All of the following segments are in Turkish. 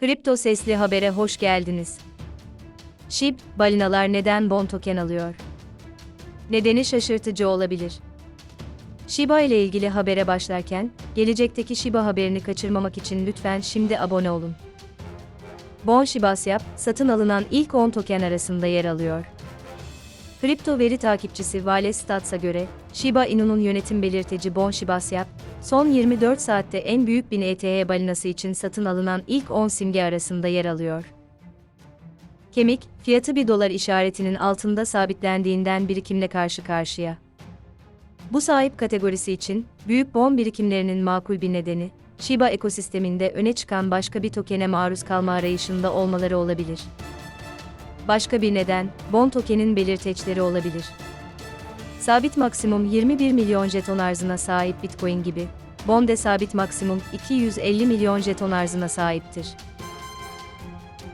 Kripto Sesli Haber'e hoş geldiniz. SHIB, balinalar neden bon token alıyor? Nedeni şaşırtıcı olabilir. Shiba ile ilgili habere başlarken, gelecekteki Shiba haberini kaçırmamak için lütfen şimdi abone olun. Bon Shibasyap, satın alınan ilk 10 token arasında yer alıyor. Kripto veri takipçisi Vale Stats'a göre, Shiba Inu'nun yönetim belirteci Bon Shibasyap, son 24 saatte en büyük 1000 ETH balinası için satın alınan ilk 10 simge arasında yer alıyor. Kemik, fiyatı 1 dolar işaretinin altında sabitlendiğinden birikimle karşı karşıya. Bu sahip kategorisi için, büyük bon birikimlerinin makul bir nedeni, Shiba ekosisteminde öne çıkan başka bir tokene maruz kalma arayışında olmaları olabilir. Başka bir neden, bon tokenin belirteçleri olabilir. Sabit maksimum 21 milyon jeton arzına sahip Bitcoin gibi, bon de sabit maksimum 250 milyon jeton arzına sahiptir.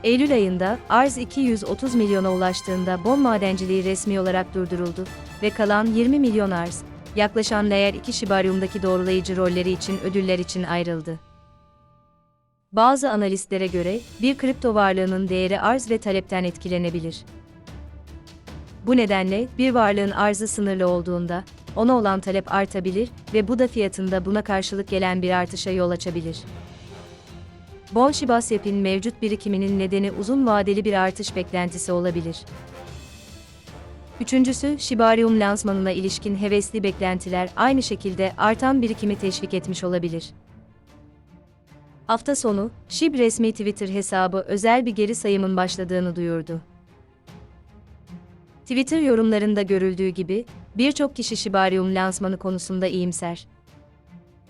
Eylül ayında arz 230 milyona ulaştığında bon madenciliği resmi olarak durduruldu ve kalan 20 milyon arz, yaklaşan Layer 2 Shibarium'daki doğrulayıcı rolleri için ödüller için ayrıldı. Bazı analistlere göre, bir kripto varlığının değeri arz ve talepten etkilenebilir. Bu nedenle, bir varlığın arzı sınırlı olduğunda, ona olan talep artabilir ve bu da fiyatında buna karşılık gelen bir artışa yol açabilir. Bon Shibasyap'in mevcut birikiminin nedeni uzun vadeli bir artış beklentisi olabilir. Üçüncüsü, Shibarium lansmanına ilişkin hevesli beklentiler aynı şekilde artan birikimi teşvik etmiş olabilir. Hafta sonu, SHIB resmi Twitter hesabı özel bir geri sayımın başladığını duyurdu. Twitter yorumlarında görüldüğü gibi, birçok kişi Shibarium lansmanı konusunda iyimser.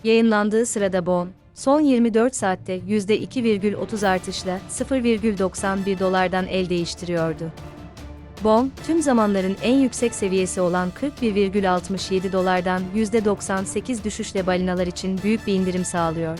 Yayınlandığı sırada Bon, son 24 saatte %2,30 artışla 0,91 dolardan el değiştiriyordu. Bon, tüm zamanların en yüksek seviyesi olan 41,67 dolardan %98 düşüşle balinalar için büyük bir indirim sağlıyor.